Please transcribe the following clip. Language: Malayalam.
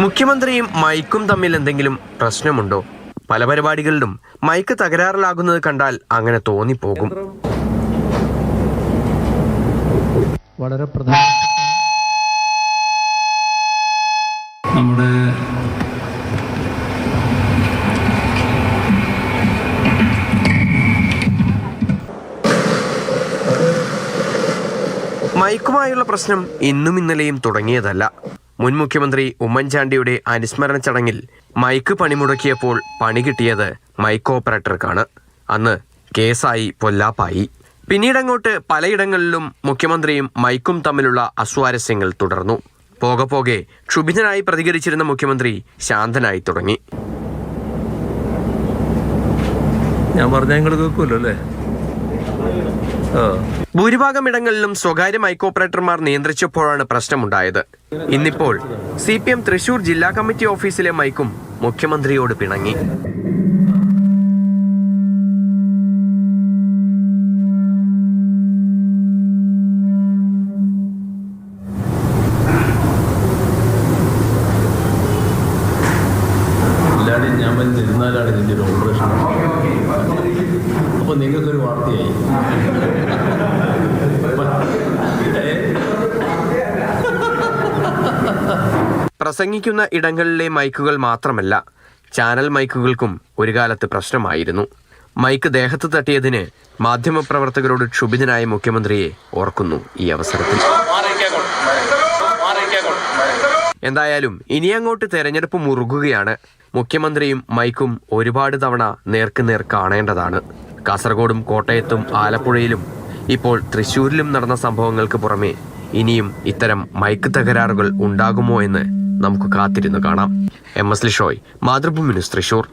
മുഖ്യമന്ത്രിയും മൈക്കും തമ്മിൽ എന്തെങ്കിലും പ്രശ്നമുണ്ടോ? പല പരിപാടികളിലും മൈക്ക് തകരാറിലാകുന്നത് കണ്ടാൽ അങ്ങനെ തോന്നിപ്പോകും. വളരെ പ്രധാന നമ്മുടെ മൈക്കുമായുള്ള പ്രശ്നം ഇന്നും ഇന്നലെയും തുടങ്ങിയതല്ല. മുൻ മുഖ്യമന്ത്രി ഉമ്മൻചാണ്ടിയുടെ അനുസ്മരണ ചടങ്ങിൽ മൈക്ക് പണിമുടക്കിയപ്പോൾ പണി കിട്ടിയത് മൈക്ക് ഓപ്പറേറ്റർക്കാണ്. അന്ന് കേസായി പൊല്ലാപ്പായി. പിന്നീടങ്ങോട്ട് പലയിടങ്ങളിലും മുഖ്യമന്ത്രിയും മൈക്കും തമ്മിലുള്ള അസ്വാരസ്യങ്ങൾ തുടർന്നു. പോകെ പോകെ ക്ഷുഭിതനായി പ്രതികരിച്ചിരുന്ന മുഖ്യമന്ത്രി ശാന്തനായി തുടങ്ങി. ഞാൻ പറഞ്ഞ നിങ്ങൾ കേൾക്കുമല്ലോ അല്ലേ? ഭൂരിഭാഗം ഇടങ്ങളിലും സ്വകാര്യ മൈക്കോപ്പറേറ്റർമാർ നിയന്ത്രിച്ചപ്പോഴാണ് പ്രശ്നമുണ്ടായത്. ഇന്നിപ്പോൾ സി പി എം തൃശൂർ ജില്ലാ കമ്മിറ്റി ഓഫീസിലെ മൈക്കും മുഖ്യമന്ത്രിയോട് പിണങ്ങി. ഞാൻ ഇരുന്നാലാണ് ഇതിന്റെ ഒരു ഓപ്പറേഷൻ അപ്പോൾ നിങ്ങൾക്കൊരു വാർത്തയായി. ഏ? പ്രസംഗിക്കുന്ന ഇടങ്ങളിലെ മൈക്കുകൾ മാത്രമല്ല ചാനൽ മൈക്കുകൾക്കും ഒരു കാലത്ത് പ്രശ്നമായിരുന്നു. മൈക്ക് ദേഹത്ത് തട്ടിയതിന് മാധ്യമപ്രവർത്തകരോട് ക്ഷുഭിതനായ മുഖ്യമന്ത്രിയെ ഓർക്കുന്നു ഈ അവസരത്തിൽ. എന്തായാലും ഇനി അങ്ങോട്ട് തെരഞ്ഞെടുപ്പ് മുറുകുകയാണ്. മുഖ്യമന്ത്രിയും മൈക്കും ഒരുപാട് തവണ നേർക്കുനേർ കാണേണ്ടതാണ്. കാസർഗോഡും കോട്ടയത്തും ആലപ്പുഴയിലും ഇപ്പോൾ തൃശൂരിലും നടന്ന സംഭവങ്ങൾക്ക് പുറമെ ഇനിയും ഇത്തരം മൈക്ക് തകരാറുകൾ ഉണ്ടാകുമോ എന്ന് നമുക്ക് കാത്തിരുന്ന് കാണാം. M S Lishoy Mathrubhumi news Thrissur